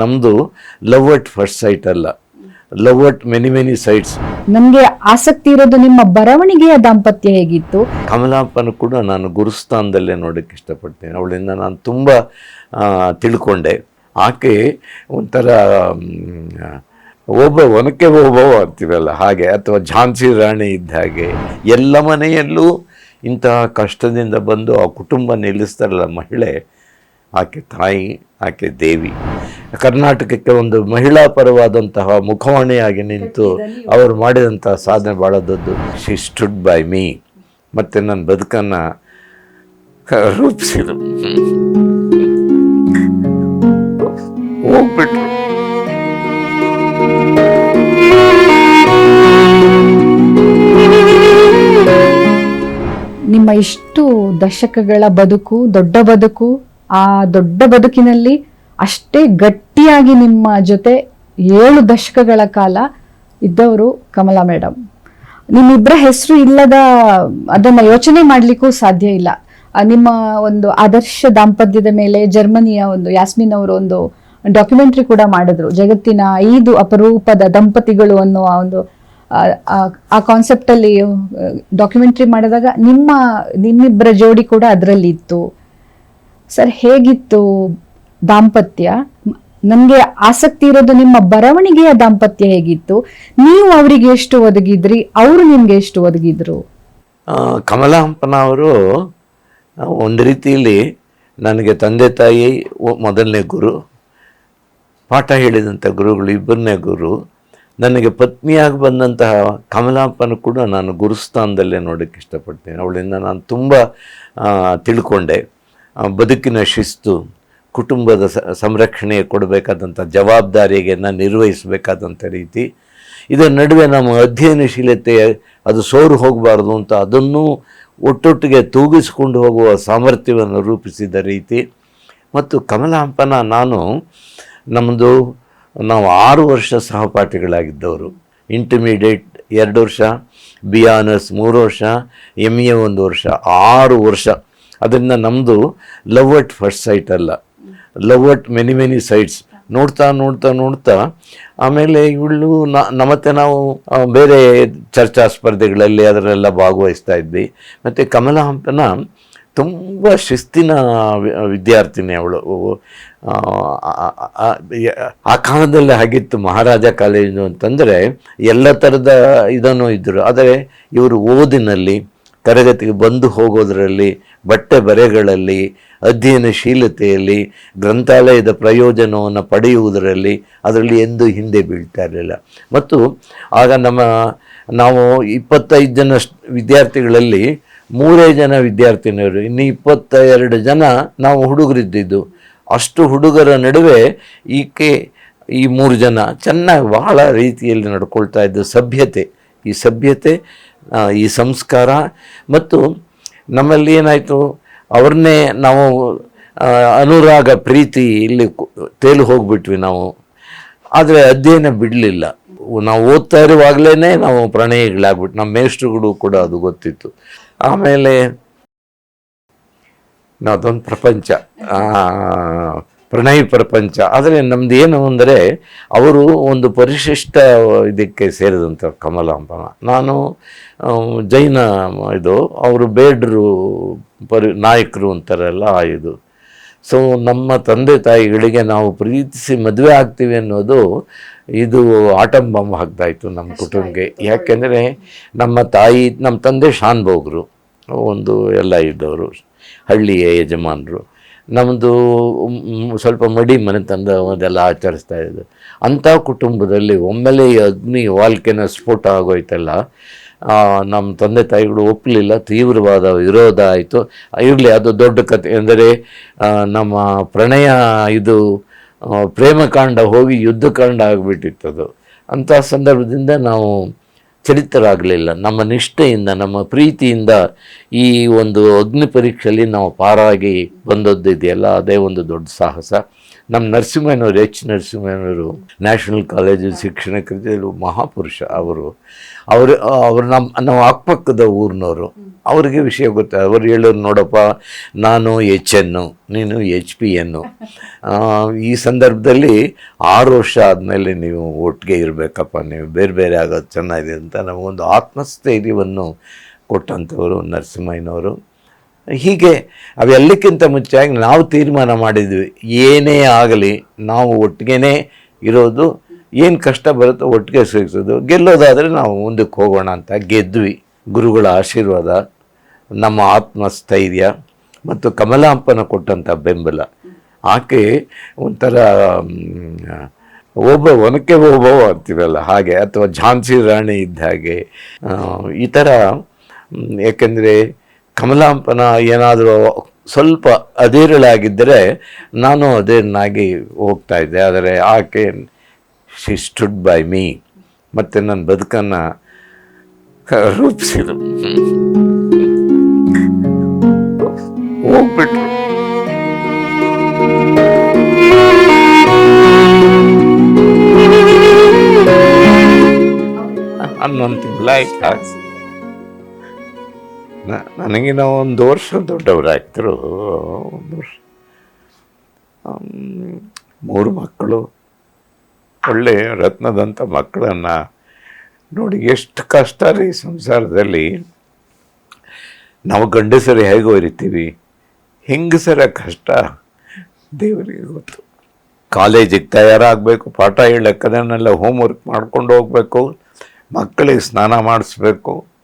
ನಮ್ಮದು love at first sight ಅಲ್ಲ. Love at many many sights ನಮಗೆ ಆಸಕ್ತಿ ಇರೋದು ನಿಮ್ಮ ಬರವಣಿಗೆಯ ದಾಂಪತ್ಯ ಹೇಗಿತ್ತು? ಕಮಲಾಪನ ಕೂಡ ನಾನು ಗುರುಸ್ಥಾನದಲ್ಲೇ ನೋಡೋಕ್ಕೆ ಇಷ್ಟಪಡ್ತೇನೆ. ಅವಳಿಂದ ನಾನು ತುಂಬ ತಿಳ್ಕೊಂಡೆ. ಆಕೆ ಒಂಥರ ಒಬ್ಬ ಒನಕೆ ಒಬ್ಬವ ಅಂತೀವಲ್ಲ ಹಾಗೆ ಅಥವಾ ಝಾನ್ಸಿ ರಾಣಿ ಇದ್ದ ಹಾಗೆ. ಎಲ್ಲ ಮನೆಯಲ್ಲೂ ಇಂತಹ ಕಷ್ಟದಿಂದ ಬಂದು ಆ ಕುಟುಂಬ ನಿಲ್ಲಿಸ್ತಾರಲ್ಲ ಮಹಿಳೆ ಆಕೆ ತಾಯಿ ಆಕೆ ದೇವಿ. ಕರ್ನಾಟಕಕ್ಕೆ ಒಂದು ಮಹಿಳಾ ಪರವಾದಂತಹ ಮುಖವಾಣಿಯಾಗಿ ನಿಂತು ಅವರು ಮಾಡಿದಂತಹ ಸಾಧನೆ ಭಾಳ ದೊಡ್ಡದು. ಶಿ ಸ್ಟುಡ್ ಬೈ ಮೀ ಮತ್ತು ನನ್ನ ಬದುಕನ್ನು ರೂಪಿಸಿದ್ರು ಹೋಗ್ಬಿಟ್ರು. ನಿಮ್ಮ ಇಷ್ಟು ದಶಕಗಳ ಬದುಕು ದೊಡ್ಡ ಬದುಕು ಆ ದೊಡ್ಡ ಬದುಕಿನಲ್ಲಿ ಅಷ್ಟೇ ಗಟ್ಟಿಯಾಗಿ ನಿಮ್ಮ ಜೊತೆ ಏಳು ದಶಕಗಳ ಕಾಲ ಇದ್ದವರು ಕಮಲಾ ಮೇಡಮ್ ನಿಮ್ಮಿಬ್ಬರ ಹೆಸರು ಇಲ್ಲದ ಅದನ್ನ ಯೋಚನೆ ಮಾಡ್ಲಿಕ್ಕೂ ಸಾಧ್ಯ ಇಲ್ಲ. ನಿಮ್ಮ ಒಂದು ಆದರ್ಶ ದಾಂಪತ್ಯದ ಮೇಲೆ ಜರ್ಮನಿಯ ಒಂದು ಯಾಸ್ಮಿನ್ ಅವರು ಒಂದು ಡಾಕ್ಯುಮೆಂಟ್ರಿ ಕೂಡ ಮಾಡಿದ್ರು. ಜಗತ್ತಿನ ಐದು ಅಪರೂಪದ ದಂಪತಿಗಳು ಅನ್ನುವ ಒಂದು ಆ, ಕಾನ್ಸೆಪ್ಟಲ್ಲಿ ಡಾಕ್ಯುಮೆಂಟ್ರಿ ಮಾಡಿದಾಗ ನಿಮ್ಮ ನಿಮ್ಮಿಬ್ಬರ ಜೋಡಿ ಕೂಡ ಅದರಲ್ಲಿ ಇತ್ತು. ಸರ್, ಹೇಗಿತ್ತು ದಾಂಪತ್ಯ? ನನಗೆ ಆಸಕ್ತಿ ಇರೋದು ನಿಮ್ಮ ಬರವಣಿಗೆಯ ದಾಂಪತ್ಯ ಹೇಗಿತ್ತು? ನೀವು ಅವರಿಗೆ ಎಷ್ಟು ಒದಗಿದ್ರಿ? ಅವರು ನಿಮ್ಗೆ ಎಷ್ಟು ಒದಗಿದ್ರು? ಕಮಲಾಂಪನ ಅವರು ಒಂದು ರೀತಿಯಲ್ಲಿ ನನಗೆ ತಂದೆ ತಾಯಿ ಮೊದಲನೇ ಗುರು, ಪಾಠ ಹೇಳಿದಂಥ ಗುರುಗಳು ಇಬ್ಬರನೇ ಗುರು. ನನಗೆ ಪತ್ನಿಯಾಗಿ ಬಂದಂತಹ ಕಮಲಾಂಪನ ಕೂಡ ನಾನು ಗುರುಸ್ಥಾನದಲ್ಲೇ ನೋಡೋಕ್ಕೆ ಇಷ್ಟಪಡ್ತೇನೆ. ಅವಳಿಂದ ನಾನು ತುಂಬ ತಿಳ್ಕೊಂಡೆ. ಬದುಕಿನ ಶಿಸ್ತು, ಕುಟುಂಬದ ಸಂರಕ್ಷಣೆ ಕೊಡಬೇಕಾದಂಥ ಜವಾಬ್ದಾರಿಯನ್ನು ನಿರ್ವಹಿಸಬೇಕಾದಂಥ ರೀತಿ. ಇದರ ನಡುವೆ ನಮ್ಮ ಅಧ್ಯಯನಶೀಲತೆ ಅದು ಸೋರು ಹೋಗಬಾರ್ದು ಅಂತ ಅದನ್ನು ಒಟ್ಟೊಟ್ಟಿಗೆ ತೂಗಿಸಿಕೊಂಡು ಹೋಗುವ ಸಾಮರ್ಥ್ಯವನ್ನು ರೂಪಿಸಿದ ರೀತಿ. ಮತ್ತು ಕಮಲಾಂಪನ ನಾನು ನಮ್ಮದು ನಾವು ಆರು ವರ್ಷ ಸಹಪಾಠಿಗಳಾಗಿದ್ದವರು. ಇಂಟರ್ಮೀಡಿಯೇಟ್ ಎರಡು ವರ್ಷ ಬಿ ಆನರ್ಸ್ ಮೂರು ವರ್ಷ ಎಂ ಎ ಒಂದು ವರ್ಷ, ಆರು ವರ್ಷ ಅದರಿಂದ ನಮ್ಮದು ಲವ್ ಅಟ್ ಫಸ್ಟ್ ಸೈಟ್ ಅಲ್ಲ. Love at many many sights ನೋಡ್ತಾ ನೋಡ್ತಾ ನೋಡ್ತಾ, ಆಮೇಲೆ ಇವಳು ನ ಮತ್ತೆ ನಾವು ಬೇರೆ ಚರ್ಚಾ ಸ್ಪರ್ಧೆಗಳಲ್ಲಿ ಅದರಲ್ಲೆಲ್ಲ ಭಾಗವಹಿಸ್ತಾ ಇದ್ವಿ. ಮತ್ತು ಕಮಲ ಹಂಪನ ತುಂಬ ಶಿಸ್ತಿನ ವಿದ್ಯಾರ್ಥಿನಿ ಅವಳು. ಆ ಕಾಲದಲ್ಲಿ ಹಾಗಿತ್ತು ಮಹಾರಾಜ ಕಾಲೇಜು ಅಂತಂದರೆ ಎಲ್ಲ ಥರದ ಇದನ್ನು ಇದ್ದರು ಆದರೆ ಇವರು ಓದಿನಲ್ಲಿ, ತರಗತಿಗೆ ಬಂದು ಹೋಗೋದರಲ್ಲಿ ಬಟ್ಟೆ ಬರೆಗಳಲ್ಲಿ ಅಧ್ಯಯನಶೀಲತೆಯಲ್ಲಿ, ಗ್ರಂಥಾಲಯದ ಪ್ರಯೋಜನವನ್ನು ಪಡೆಯುವುದರಲ್ಲಿ ಅದರಲ್ಲಿ ಎಂದೂ ಹಿಂದೆ ಬೀಳ್ತಾ ಇರಲಿಲ್ಲ. ಮತ್ತು ಆಗ ನಮ್ಮ, ನಾವು ಇಪ್ಪತ್ತೈದು ಜನ ವಿದ್ಯಾರ್ಥಿಗಳಲ್ಲಿ ಮೂರೇ ಜನ ವಿದ್ಯಾರ್ಥಿನಿಯರು, ಇನ್ನು ಇಪ್ಪತ್ತ ಎರಡು ಜನ ನಾವು ಹುಡುಗರಿದ್ದಿದ್ದು. ಅಷ್ಟು ಹುಡುಗರ ನಡುವೆ ಈಕೆ, ಈ ಮೂರು ಜನ ಚೆನ್ನಾಗಿ ಬಹಳ ರೀತಿಯಲ್ಲಿ ನಡ್ಕೊಳ್ತಾ ಇದ್ದ ಸಭ್ಯತೆ. ಈ ಸಭ್ಯತೆ ಈ ಸಂಸ್ಕಾರ ಮತ್ತು ನಮ್ಮಲ್ಲಿ ಏನಾಯಿತು? ಅವ್ರನ್ನೇ ನಾವು ಅನುರಾಗ ಪ್ರೀತಿ ಇಲ್ಲಿ ತೇಲು ಹೋಗ್ಬಿಟ್ವಿ ನಾವು. ಆದರೆ ಅಧ್ಯಯನ ಬಿಡಲಿಲ್ಲ. ನಾವು ಓದ್ತಾ ಇರುವಾಗಲೇ ನಾವು ಪ್ರಣಯಗಳಾಗ್ಬಿಟ್ಟು ನಮ್ಮ ಮೇಷ್ಟ್ರುಗಳು ಕೂಡ ಅದು ಗೊತ್ತಿತ್ತು. ಆಮೇಲೆ ಅದೊಂದು ಪ್ರಪಂಚ. ಪ್ರಣಯ ಪ್ರಪಂಚ. ಆದರೆ ನಮ್ದು ಏನು ಅಂದರೆ ಅವರು ಒಂದು ಪರಿಶಿಷ್ಟ ಇದಕ್ಕೆ ಸೇರಿದಂಥ ಕಮಲಾಂಬನ ನಾನು ಜೈನ ಇದು ಅವರು ಬೇಡ್ರು ಪರಿ ನಾಯಕರು ಅಂತಾರಲ್ಲ ಆ ಇದು. ಸೊ ನಮ್ಮ ತಂದೆ ತಾಯಿಗಳಿಗೆ ನಾವು ಪ್ರೀತಿಸಿ ಮದುವೆ ಆಗ್ತೀವಿ ಅನ್ನೋದು ಇದು ಆಟಂ ಬಾಂಬ್ ಹಾಕ್ತಾಯಿತ್ತು ನಮ್ಮ ಕುಟುಂಬಕ್ಕೆ. ಯಾಕೆಂದರೆ ನಮ್ಮ ತಾಯಿ ನಮ್ಮ ತಂದೆ ಶಾನ್ಭೋಗರು ಒಂದು ಎಲ್ಲ ಇದ್ದವರು ಹಳ್ಳಿಯ ಯಜಮಾನರು. ನಮ್ಮದು ಸ್ವಲ್ಪ ಮಡಿ ಮನೆ ಮನೆತನದ ಅದೆಲ್ಲ ಆಚರಿಸ್ತಾ ಇದ್ದು. ಅಂಥ ಕುಟುಂಬದಲ್ಲಿ ಒಮ್ಮೆಲೆ ಈ ಅಗ್ನಿ ವಾಲ್ಕೆನ ಸ್ಫೋಟ ಆಗೋಯ್ತಲ್ಲ ನಮ್ಮ ತಂದೆ ತಾಯಿಗಳು ಒಪ್ಪಲಿಲ್ಲ, ತೀವ್ರವಾದ ವಿರೋಧ ಆಯಿತು. ಇರಲಿ, ಅದು ದೊಡ್ಡ ಕತೆ ಎಂದರೆ ನಮ್ಮ ಪ್ರಣಯ, ಇದು ಪ್ರೇಮಕಾಂಡ ಹೋಗಿ ಯುದ್ಧಕಾಂಡ ಆಗಿಬಿಟ್ಟಿತ್ತದು. ಅಂಥ ಸಂದರ್ಭದಿಂದ ನಾವು ಚಲಿತರಾಗಲಿಲ್ಲ ನಮ್ಮ ನಿಷ್ಠೆಯಿಂದ, ನಮ್ಮ ಪ್ರೀತಿಯಿಂದ ಈ ಒಂದು ಅಗ್ನಿ ಪರೀಕ್ಷೆಯಲ್ಲಿ ನಾವು ಪಾರಾಗಿ ಬಂದದ್ದು ಇದೆಯಲ್ಲ, ಅದೇ ಒಂದು ದೊಡ್ಡ ಸಾಹಸ. ನಮ್ಮ ನರಸಿಂಹನವರು ಎಚ್ ನರಸಿಂಹನವರು ನ್ಯಾಷನಲ್ ಕಾಲೇಜು ಶಿಕ್ಷಣ ಕೃತಿಯಲ್ಲಿ ಮಹಾಪುರುಷ ಅವರು. ಅವರು ಅವರು ನಮ್ಮ ನಮ್ಮ ಅಕ್ಕಪಕ್ಕದ ಊರಿನವರು. ಅವರಿಗೆ ವಿಷಯ ಗೊತ್ತ, ಅವರು ಹೇಳೋರು ನೋಡಪ್ಪ, ನಾನು ಎಚ್ ಎನ್ನು ನೀನು ಎಚ್ ಪಿ ಎನ್ನು ಈ ಸಂದರ್ಭದಲ್ಲಿ ಆರು ವರ್ಷ ಆದಮೇಲೆ ನೀವು ಒಟ್ಟಿಗೆ ಇರಬೇಕಪ್ಪ, ನೀವು ಬೇರೆ ಬೇರೆ ಆಗೋದು ಚೆನ್ನಾಗಿದೆ ಅಂತ ನಮಗೊಂದು ಆತ್ಮಸ್ಥೈರ್ಯವನ್ನು ಕೊಟ್ಟಂಥವರು ನರಸಿಂಹಯ್ಯನವರು. ಹೀಗೆ ಅವೆಲ್ಲಕ್ಕಿಂತ ಮುಂಚೆಯಾಗಿ ನಾವು ತೀರ್ಮಾನ ಮಾಡಿದ್ವಿ. ಏನೇ ಆಗಲಿ ನಾವು ಒಟ್ಟಿಗೆನೇ ಇರೋದು ಏನು ಕಷ್ಟ ಬರುತ್ತೋ ಒಟ್ಟಿಗೆ ಸಿಗ್ಸೋದು ಗೆಲ್ಲೋದಾದರೆ ನಾವು ಮುಂದಕ್ಕೆ ಹೋಗೋಣ ಅಂತ ಗೆದ್ವಿ. ಗುರುಗಳ ಆಶೀರ್ವಾದ ನಮ್ಮ ಆತ್ಮಸ್ಥೈರ್ಯ ಮತ್ತು ಕಮಲಾಂಪನ ಕೊಟ್ಟಂಥ ಬೆಂಬಲ. ಆಕೆ ಒಂಥರ ಒಬ್ಬ ಒನಕೆ ಒಬ್ಬವ ಅಂತೀವಲ್ಲ ಹಾಗೆ ಅಥವಾ ಝಾನ್ಸಿ ರಾಣಿ ಇದ್ದ ಹಾಗೆ ಈ ಥರ ಮ್, ಕಮಲಾಂಪನ ಏನಾದರೂ ಸ್ವಲ್ಪ ಅಧೀರಳಾಗಿದ್ದರೆ ನಾನು ಅದೇನಾಗಿ ಹೋಗ್ತಾ ಇದ್ದೆ. ಆದರೆ ಆಕೆ ಶಿ ಸ್ಟುಡ್ ಬೈ ಮೀ ಮತ್ತು ನನ್ನ ಬದುಕನ್ನು ರೂಪಿಸಿದ್ರು ಹೋಗ್ಬಿಟ್ರು. ಹನ್ನೊಂದು ತಿಂಗಳಾಯ್ತು. ನನಗಿನ ಒಂದು ವರ್ಷ ದೊಡ್ಡವರಾಯ್ತರು ಒಂದು ವರ್ಷ. ಮೂರು ಮಕ್ಕಳು. ಒಳ್ಳೆ ರತ್ನದಂಥ ಮಕ್ಕಳನ್ನು ನೋಡಿ ಎಷ್ಟು ಕಷ್ಟ ರೀ ಸಂಸಾರದಲ್ಲಿ. ನಾವು ಗಂಡಸರು ಹೇಗೆ ಇರ್ತೀವಿ. ಹೆಂಗಸರ ಕಷ್ಟ ದೇವರಿಗೆ ಗೊತ್ತು. ಕಾಲೇಜಿಗೆ ತಯಾರಾಗಬೇಕು, ಪಾಠ ಹೇಳಕ್ಕದನ್ನೆಲ್ಲ ಹೋಮ್ವರ್ಕ್ ಮಾಡ್ಕೊಂಡು ಹೋಗಬೇಕು. ಮಕ್ಕಳಿಗೆ ಸ್ನಾನ ಮಾಡಿಸ್ಬೇಕು.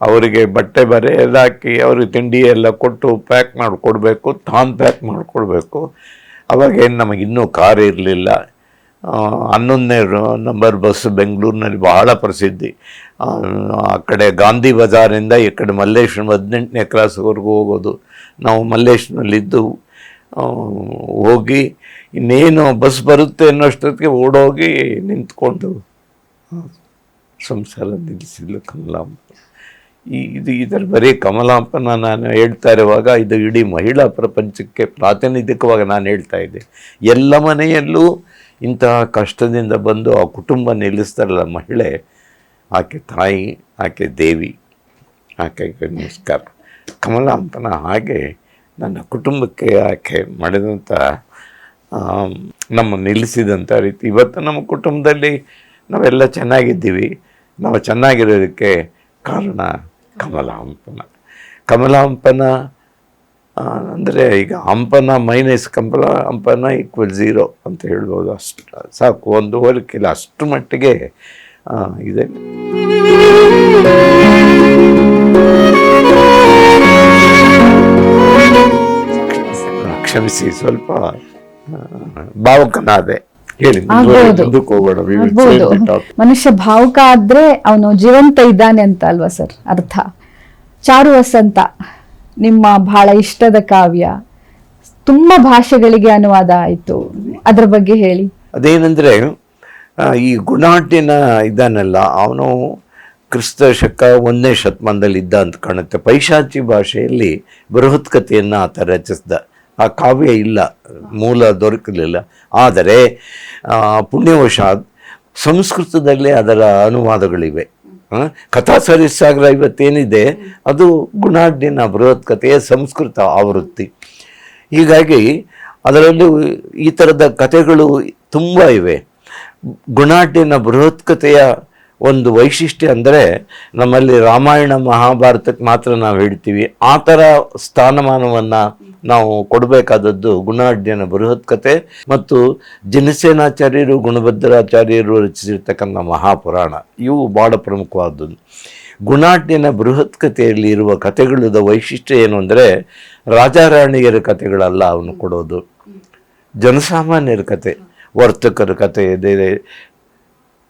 ಅವರಿಗೆ ಬಟ್ಟೆ ಬರೆ ಎಲ್ಲ ಹಾಕಿ ಅವ್ರಿಗೆ ತಿಂಡಿ ಎಲ್ಲ ಕೊಟ್ಟು ಪ್ಯಾಕ್ ಮಾಡಿಕೊಡ್ಬೇಕು ತಾನು ಪ್ಯಾಕ್ ಮಾಡಿಕೊಡ್ಬೇಕು. ಅವಾಗೇನು ನಮಗೆ ಇನ್ನೂ ಕಾರ್ ಇರಲಿಲ್ಲ. ಹನ್ನೊಂದನೇ ನಂಬರ್ ಬಸ್ ಬೆಂಗಳೂರಿನಲ್ಲಿ ಬಹಳ ಪ್ರಸಿದ್ಧಿ. ಆ, ಆ ಕಡೆ ಗಾಂಧಿ ಬಜಾರಿಂದ ಈ ಕಡೆ ಮಲ್ಲೇಶ್ವರಂ ಹದಿನೆಂಟನೇ ಕ್ರಾಸ್ವರೆಗೂ ಹೋಗೋದು. ನಾವು ಮಲ್ಲೇಶ್ವರಲ್ಲಿದ್ದು ಹೋಗಿ ಇನ್ನೇನು ಬಸ್ ಬರುತ್ತೆ ಅನ್ನೋಷ್ಟೊತ್ತಿಗೆ ಓಡೋಗಿ ನಿಂತ್ಕೊಂಡು ಸಂಸಾರ ನಿಲ್ಲಿಸಿದ್ಲು ಕಮಲಾಂಬ. ಈ ಇದು ಇದರ ಬರೀ ಕಮಲಾಂಪನ ನಾನು ಹೇಳ್ತಾ ಇರುವಾಗ ಇದು ಇಡೀ ಮಹಿಳಾ ಪ್ರಪಂಚಕ್ಕೆ ಪ್ರಾತಿನಿಧಿಕವಾಗಿ ನಾನು ಹೇಳ್ತಾ ಇದ್ದೆ. ಎಲ್ಲ ಮನೆಯಲ್ಲೂ ಇಂತಹ ಕಷ್ಟದಿಂದ ಬಂದು ಆ ಕುಟುಂಬ ನಿಲ್ಲಿಸ್ತಾರಲ್ಲ ಮಹಿಳೆ, ಆಕೆ ತಾಯಿ, ಆಕೆ ದೇವಿ, ಆಕೆ ನಮಸ್ಕಾರ. ಕಮಲಾಂಪನ ಹಾಗೆ ನನ್ನ ಕುಟುಂಬಕ್ಕೆ ಆಕೆ ಮಾಡಿದಂಥ ನಮ್ಮ ನಿಲ್ಲಿಸಿದಂಥ ರೀತಿ. ಇವತ್ತು ನಮ್ಮ ಕುಟುಂಬದಲ್ಲಿ ನಾವೆಲ್ಲ ಚೆನ್ನಾಗಿದ್ದೀವಿ. ನಾವು ಚೆನ್ನಾಗಿರೋದಕ್ಕೆ ಕಾರಣ ಕಮಲಾಂಪನ. ಕಮಲಾಂಪನ ಅಂದರೆ ಈಗ ಹಂಪನ ಮೈನಸ್ ಕಮಲ ಹಂಪನ ಈಕ್ವಲ್ ಝೀರೋ ಅಂತ ಹೇಳ್ಬೋದು. ಅಷ್ಟು, ಸಾಕು, ಒಂದು ಹೋಲಿಕೆಲ್ಲ ಅಷ್ಟು ಮಟ್ಟಿಗೆ ಇದೆ. ಕ್ಷಮಿಸಿ, ಸ್ವಲ್ಪ ಭಾವುಕನಾದೆ. ಹೇಳಿ. ಮನುಷ್ಯ ಭಾವುಕ ಆದ್ರೆ ಅವನು ಜೀವಂತ ಇದ್ದಾನೆ ಅಂತ ಅಲ್ವಾ ಸರ್? ಅರ್ಥ. ಚಾರು ವಸಂತ ನಿಮ್ಮ ಬಹಳ ಇಷ್ಟದ ಕಾವ್ಯ. ತುಂಬಾ ಭಾಷೆಗಳಿಗೆ ಅನುವಾದ ಆಯ್ತು. ಅದ್ರ ಬಗ್ಗೆ ಹೇಳಿ. ಅದೇನಂದ್ರೆ ಈ ಗುಣಾಟಿನ ಇದ್ದಾನಲ್ಲ ಅವನು ಕ್ರಿಸ್ತ ಶಕ ಒಂದನೇ ಶತಮಾನದಲ್ಲಿ ಇದ್ದ ಅಂತ ಕಾಣುತ್ತೆ. ಪೈಶಾಚಿ ಭಾಷೆಯಲ್ಲಿ ಬೃಹತ್ ಕಥೆಯನ್ನು ಆತ ರಚಿಸಿದ. ಆ ಕಾವ್ಯ ಇಲ್ಲ, ಮೂಲ ದೊರಕಲಿಲ್ಲ. ಆದರೆ ಪುಣ್ಯವಶ ಸಂಸ್ಕೃತದಲ್ಲೇ ಅದರ ಅನುವಾದಗಳಿವೆ. ಕಥಾ ಸರಿಸಾಗರ ಇವತ್ತೇನಿದೆ, ಅದು ಗುಣಾಢ್ಯನ ಬೃಹತ್ ಕಥೆಯ ಸಂಸ್ಕೃತ ಆವೃತ್ತಿ. ಹೀಗಾಗಿ ಅದರಲ್ಲೂ ಈ ಥರದ ಕಥೆಗಳು ತುಂಬ ಇವೆ. ಗುಣಾಢ್ಯನ ಬೃಹತ್ ಕಥೆಯ ಒಂದು ವೈಶಿಷ್ಟ್ಯ ಅಂದರೆ ನಮ್ಮಲ್ಲಿ ರಾಮಾಯಣ ಮಹಾಭಾರತಕ್ಕೆ ಮಾತ್ರ ನಾವು ಹೇಳ್ತೀವಿ. ಆ ಥರ ಸ್ಥಾನಮಾನವನ್ನು ನಾವು ಕೊಡಬೇಕಾದದ್ದು ಗುಣಾಢ್ಯನ ಬೃಹತ್ ಕಥೆ ಮತ್ತು ಜನಸೇನಾಚಾರ್ಯರು, ಗುಣಭದ್ರಾಚಾರ್ಯರು ರಚಿಸಿರ್ತಕ್ಕಂಥ ಮಹಾಪುರಾಣ. ಇವು ಭಾಳ ಪ್ರಮುಖವಾದದ್ದು. ಗುಣಾಢ್ಯನ ಬೃಹತ್ ಕಥೆಯಲ್ಲಿ ಇರುವ ಕಥೆಗಳದ ವೈಶಿಷ್ಟ್ಯ ಏನು ಅಂದರೆ ರಾಜಾರಾಣಿಯರ ಕಥೆಗಳಲ್ಲ ಅವನು ಕೊಡೋದು. ಜನಸಾಮಾನ್ಯರ ಕತೆ, ವರ್ತಕರ ಕತೆ ಇದೆ.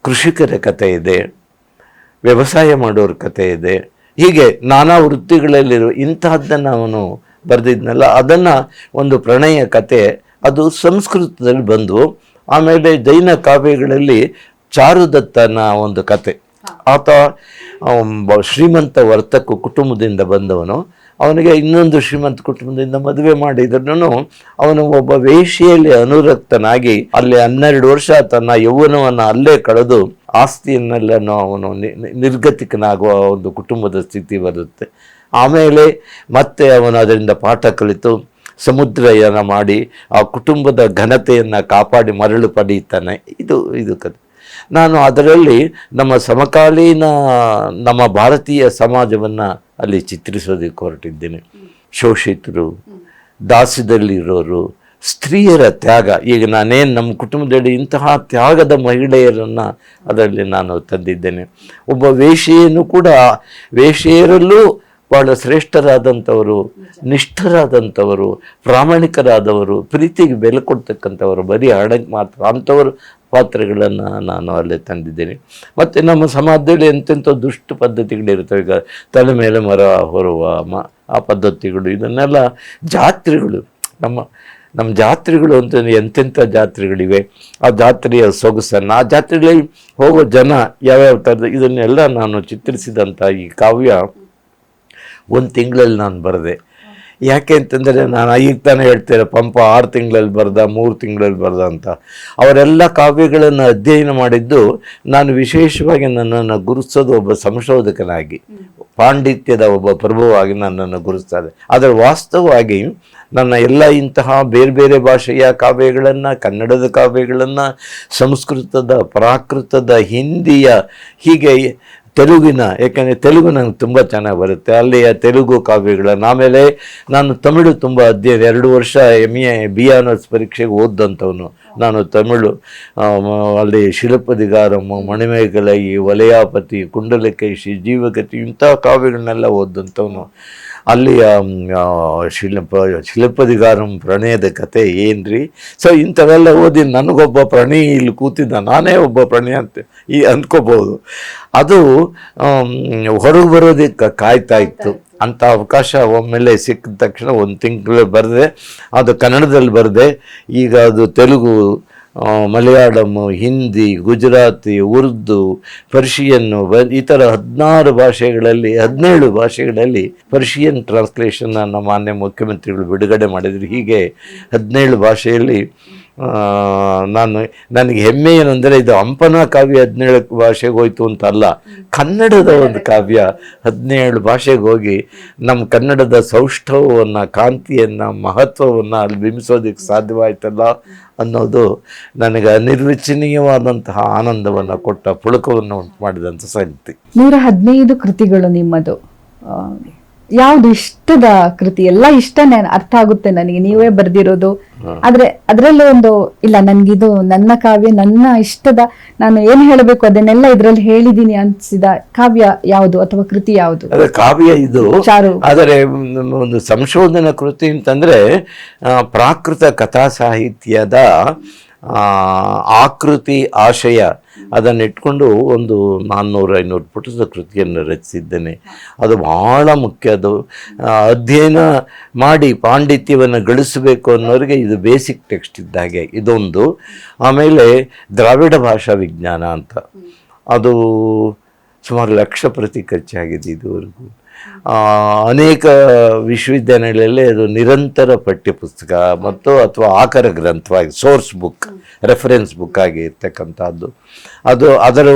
ಕೃಷಿಕರ ಕತೆ ಇದೆ ವ್ಯವಸಾಯ ಮಾಡೋರ ಕತೆ ಇದೆ. ಹೀಗೆ ನಾನಾ ವೃತ್ತಿಗಳಲ್ಲಿರುವ ಇಂತಹದ್ದನ್ನು ಅವನು ಬರೆದಿದ್ನಲ್ಲ ಅದನ್ನು ಒಂದು ಪ್ರಣಯ ಕತೆ ಅದು ಸಂಸ್ಕೃತದಲ್ಲಿ ಬಂದು ಆಮೇಲೆ ಜೈನ ಕಾವ್ಯಗಳಲ್ಲಿ ಚಾರುದತ್ತನ ಒಂದು ಕತೆ. ಆತ ಶ್ರೀಮಂತ ವರ್ತಕ ಕುಟುಂಬದಿಂದ ಬಂದವನು. ಅವನಿಗೆ ಇನ್ನೊಂದು ಶ್ರೀಮಂತ ಕುಟುಂಬದಿಂದ ಮದುವೆ ಮಾಡಿದ್ರು ಅವನು ಒಬ್ಬ ವೇಷಿಯಲ್ಲಿ ಅನುರಕ್ತನಾಗಿ ಅಲ್ಲಿ ಹನ್ನೆರಡು ವರ್ಷ ತನ್ನ ಯೌವನವನ್ನು ಅಲ್ಲೇ ಕಳೆದು ಆಸ್ತಿಯನ್ನೆಲ್ಲನೂ ಅವನು ನಿರ್ಗತಿಕನಾಗುವ ಒಂದು ಕುಟುಂಬದ ಸ್ಥಿತಿ ಬರುತ್ತೆ. ಆಮೇಲೆ ಮತ್ತೆ ಅವನು ಅದರಿಂದ ಪಾಠ ಕಲಿತು ಸಮುದ್ರಯನ ಮಾಡಿ ಆ ಕುಟುಂಬದ ಘನತೆಯನ್ನು ಕಾಪಾಡಿ ಮರಳು ಪಡೆಯುತ್ತಾನೆ. ಇದು ಇದು ಕಥೆ. ನಾನು ಅದರಲ್ಲಿ ನಮ್ಮ ಸಮಕಾಲೀನ ನಮ್ಮ ಭಾರತೀಯ ಸಮಾಜವನ್ನು ಅಲ್ಲಿ ಚಿತ್ರಿಸೋದಕ್ಕೆ ಹೊರಟಿದ್ದೇನೆ. ಶೋಷಿತರು ದಾಸ್ಯದಲ್ಲಿರೋರು ಸ್ತ್ರೀಯರ ತ್ಯಾಗ. ಈಗ ನಾನೇನು ನಮ್ಮ ಕುಟುಂಬದಲ್ಲಿ ಇಂತಹ ತ್ಯಾಗದ ಮಹಿಳೆಯರನ್ನು ಅದರಲ್ಲಿ ನಾನು ತಂದಿದ್ದೇನೆ. ಒಬ್ಬ ವೇಷಿಯನ್ನು ಕೂಡ ವೇಷೆಯರಲ್ಲೂ ಬಹಳ ಶ್ರೇಷ್ಠರಾದಂಥವರು, ನಿಷ್ಠರಾದಂಥವರು, ಪ್ರಾಮಾಣಿಕರಾದವರು, ಪ್ರೀತಿಗೆ ಬೆಲೆ ಕೊಡ್ತಕ್ಕಂಥವರು, ಬರೀ ಹಣಕ್ಕೆ ಮಾತ್ರ. ಅಂಥವರು ಪಾತ್ರಗಳನ್ನು ನಾನು ಅಲ್ಲಿ ತಂದಿದ್ದೇನೆ. ಮತ್ತು ನಮ್ಮ ಸಮಾಜದಲ್ಲಿ ಎಂತೆಂಥ ದುಷ್ಟ ಪದ್ಧತಿಗಳಿರ್ತವೆ ಈಗ ತಲೆ ಮೇಲೆ ಮರ ಹೊರುವ ಮ, ಆ ಪದ್ಧತಿಗಳು, ಇದನ್ನೆಲ್ಲ ಜಾತ್ರೆಗಳು. ನಮ್ಮ ನಮ್ಮ ಜಾತ್ರೆಗಳು ಅಂತ ಎಂತೆಂಥ ಜಾತ್ರೆಗಳಿವೆ. ಆ ಜಾತ್ರೆಯ ಸೊಗಸನ್ನು, ಆ ಜಾತ್ರೆಗಳಲ್ಲಿ ಹೋಗೋ ಜನ ಯಾವ್ಯಾವ ಥರದ, ಇದನ್ನೆಲ್ಲ ನಾನು ಚಿತ್ರಿಸಿದಂಥ ಈ ಕಾವ್ಯ ಒಂದು ತಿಂಗಳಲ್ಲಿ ನಾನು ಬರೆದೆ. ಯಾಕೆ ಅಂತಂದರೆ ನಾನು ಈಗ ತಾನೇ ಹೇಳ್ತೇನೆ ಪಂಪ ಆರು ತಿಂಗಳಲ್ಲಿ ಬರೆದ, ಮೂರು ತಿಂಗಳಲ್ಲಿ ಬರೆದ ಅಂತ. ಅವರೆಲ್ಲ ಕಾವ್ಯಗಳನ್ನು ಅಧ್ಯಯನ ಮಾಡಿದ್ದು ನಾನು ವಿಶೇಷವಾಗಿ ನನ್ನನ್ನು ಗುರುತಿಸೋದು ಒಬ್ಬ ಸಂಶೋಧಕನಾಗಿ, ಪಾಂಡಿತ್ಯದ ಒಬ್ಬ ಪ್ರಭುವಾಗಿ ನನ್ನನ್ನು ಗುರುತಿಸ್ತಾರೆ. ಆದರೆ ವಾಸ್ತವವಾಗಿ ನನ್ನ ಎಲ್ಲ ಇಂತಹ ಬೇರೆ ಬೇರೆ ಭಾಷೆಯ ಕಾವ್ಯಗಳನ್ನು, ಕನ್ನಡದ ಕಾವ್ಯಗಳನ್ನು, ಸಂಸ್ಕೃತದ, ಪ್ರಾಕೃತದ, ಹಿಂದಿಯ ಹೀಗೆ ತೆಲುಗಿನ, ಯಾಕಂದರೆ ತೆಲುಗು ನನಗೆ ತುಂಬ ಚೆನ್ನಾಗಿ ಬರುತ್ತೆ. ಅಲ್ಲಿಯ ತೆಲುಗು ಕಾವ್ಯಗಳನ್ನು ಆಮೇಲೆ ನಾನು ತಮಿಳು ತುಂಬ ಅಧ್ಯಯನ, ಎರಡು ವರ್ಷ ಎಂ ಎ ಬಿ ಆನರ್ಸ್ ಪರೀಕ್ಷೆಗೆ ಓದಂಥವನು ನಾನು ತಮಿಳು ಅಲ್ಲಿ ಶಿಲಪದಿಗಾರಮ್ಮ ಮಣಿಮೇಗಲೈ ವಲಯಾಪತಿ ಕುಂಡಲಕೇಶಿ ಜೀವಗತಿ ಇಂಥ ಕಾವ್ಯಗಳನ್ನೆಲ್ಲ ಓದಂಥವನು ಆ, ಶಿಲ್ಪ ಶಿಲ್ಪದಿಗಾರಂ ಪ್ರಣಯದ ಕತೆ ಏನ್ರಿ? ಸೊ ಇಂಥವೆಲ್ಲ ಓದಿ ನನಗೊಬ್ಬ ಪ್ರಣಿ ಇಲ್ಲಿ ಕೂತಿದ್ದ ನಾನೇ ಒಬ್ಬ ಪ್ರಣಿ ಅಂತ ಈ ಅಂದ್ಕೋಬಹುದು ಅದು ಹೊರಗೆ ಬರೋದಕ್ಕೆ ಕಾಯ್ತಾ ಇತ್ತು. ಅಂಥ ಅವಕಾಶ ಒಮ್ಮೆಲೆ ಸಿಕ್ಕಿದ ತಕ್ಷಣ ಒಂದು ತಿಂಗಳು ಬರೆದೆ ಅದು ಕನ್ನಡದಲ್ಲಿ ಬರೆದೆ ಈಗ ಅದು ತೆಲುಗು ಮಲಯಾಳಂ, ಹಿಂದಿ, ಗುಜರಾತಿ, ಉರ್ದು, ಪರ್ಷಿಯನ್ನು ಈ ಥರ ಹದಿನಾರು ಭಾಷೆಗಳಲ್ಲಿ, ಹದಿನೇಳು ಭಾಷೆಗಳಲ್ಲಿ ಪರ್ಷಿಯನ್ ಟ್ರಾನ್ಸ್ಲೇಷನ್ ನಮ್ಮ ಮಾನ್ಯ ಮುಖ್ಯಮಂತ್ರಿಗಳು ಬಿಡುಗಡೆ ಮಾಡಿದರು. ಹೀಗೆ ಹದಿನೇಳು ಭಾಷೆಯಲ್ಲಿ ನಾನು ನನಗೆ ಹೆಮ್ಮೆ ಏನಂದರೆ ಇದು ಹಂಪನ ಕಾವ್ಯ ಹದಿನೇಳು ಭಾಷೆಗೆ ಹೋಯ್ತು ಅಂತ ಅಲ್ಲ ಕನ್ನಡದ ಒಂದು ಕಾವ್ಯ ಹದಿನೇಳು ಭಾಷೆಗೆ ಹೋಗಿ ನಮ್ಮ ಕನ್ನಡದ ಸೌಷ್ಠವವನ್ನು ಕಾಂತಿಯನ್ನು ಮಹತ್ವವನ್ನು ಅಲ್ಲಿ ಬಿಂಬಿಸೋದಕ್ಕೆ ಸಾಧ್ಯವಾಯ್ತಲ್ಲ ಅನ್ನೋದು ನನಗೆ ಅನಿರ್ವಚನೀಯವಾದಂತಹ ಆನಂದವನ್ನು ಕೊಟ್ಟ ಪುಳಕವನ್ನು ಉಂಟು ಮಾಡಿದಂಥ ಸಂಗತಿ. ನೂರ ಹದಿನೈದು ಕೃತಿಗಳು ನಿಮ್ಮದು. ಯಾವ್ದು ಇಷ್ಟದ ಕೃತಿ? ಎಲ್ಲ ಇಷ್ಟನೇ ಅರ್ಥ ಆಗುತ್ತೆ ನನಗೆ. ನೀವೇ ಬರ್ದಿರೋದು. ಆದ್ರೆ ಅದರಲ್ಲೂ ಒಂದು ಇಲ್ಲ ನನ್ಗಿದು ನನ್ನ ಕಾವ್ಯ ನನ್ನ ಇಷ್ಟದ ನಾನು ಏನ್ ಹೇಳಬೇಕು ಅದನ್ನೆಲ್ಲ ಇದ್ರಲ್ಲಿ ಹೇಳಿದೀನಿ ಅನ್ಸಿದ ಕಾವ್ಯ ಯಾವುದು ಅಥವಾ ಕೃತಿ ಯಾವುದು? ಅದೇ ಕಾವ್ಯ ಇದು. ಆದರೆ ಒಂದು- ಸಂಶೋಧನಾ ಕೃತಿ ಅಂತಂದ್ರೆ ಪ್ರಾಕೃತ ಕಥಾ ಸಾಹಿತ್ಯದ ಆಕೃತಿ ಆಶಯ ಅದನ್ನು ಇಟ್ಕೊಂಡು ಒಂದು ನಾನ್ನೂರು, ಐನೂರು ಪುಟದ ಕೃತಿಯನ್ನು ರಚಿಸಿದ್ದೇನೆ. ಅದು ಬಹಳ ಮುಖ್ಯ. ಅದು ಅಧ್ಯಯನ ಮಾಡಿ ಪಾಂಡಿತ್ಯವನ್ನು ಗಳಿಸಬೇಕು ಅನ್ನೋರಿಗೆ ಇದು ಬೇಸಿಕ್ ಟೆಕ್ಸ್ಟ್ ಇದ್ದಾಗೆ ಇದೊಂದು. ಆಮೇಲೆ ದ್ರಾವಿಡ ಭಾಷಾ ವಿಜ್ಞಾನ ಅಂತ. ಅದು ಸುಮಾರು ಲಕ್ಷ ಪ್ರತಿ ಖರ್ಚಾಗಿದೆ ಇದುವರೆಗೂ. ಅನೇಕ ವಿಶ್ವವಿದ್ಯಾನಿಲಯಗಳಲ್ಲಿ ಅದು ನಿರಂತರ ಪಠ್ಯಪುಸ್ತಕ ಮತ್ತು ಅಥವಾ ಆಕರ ಗ್ರಂಥವಾಗಿ ಸೋರ್ಸ್ ಬುಕ್ ರೆಫರೆನ್ಸ್ ಬುಕ್ ಆಗಿ ಇರ್ತಕ್ಕಂಥದ್ದು. ಅದು ಅದರ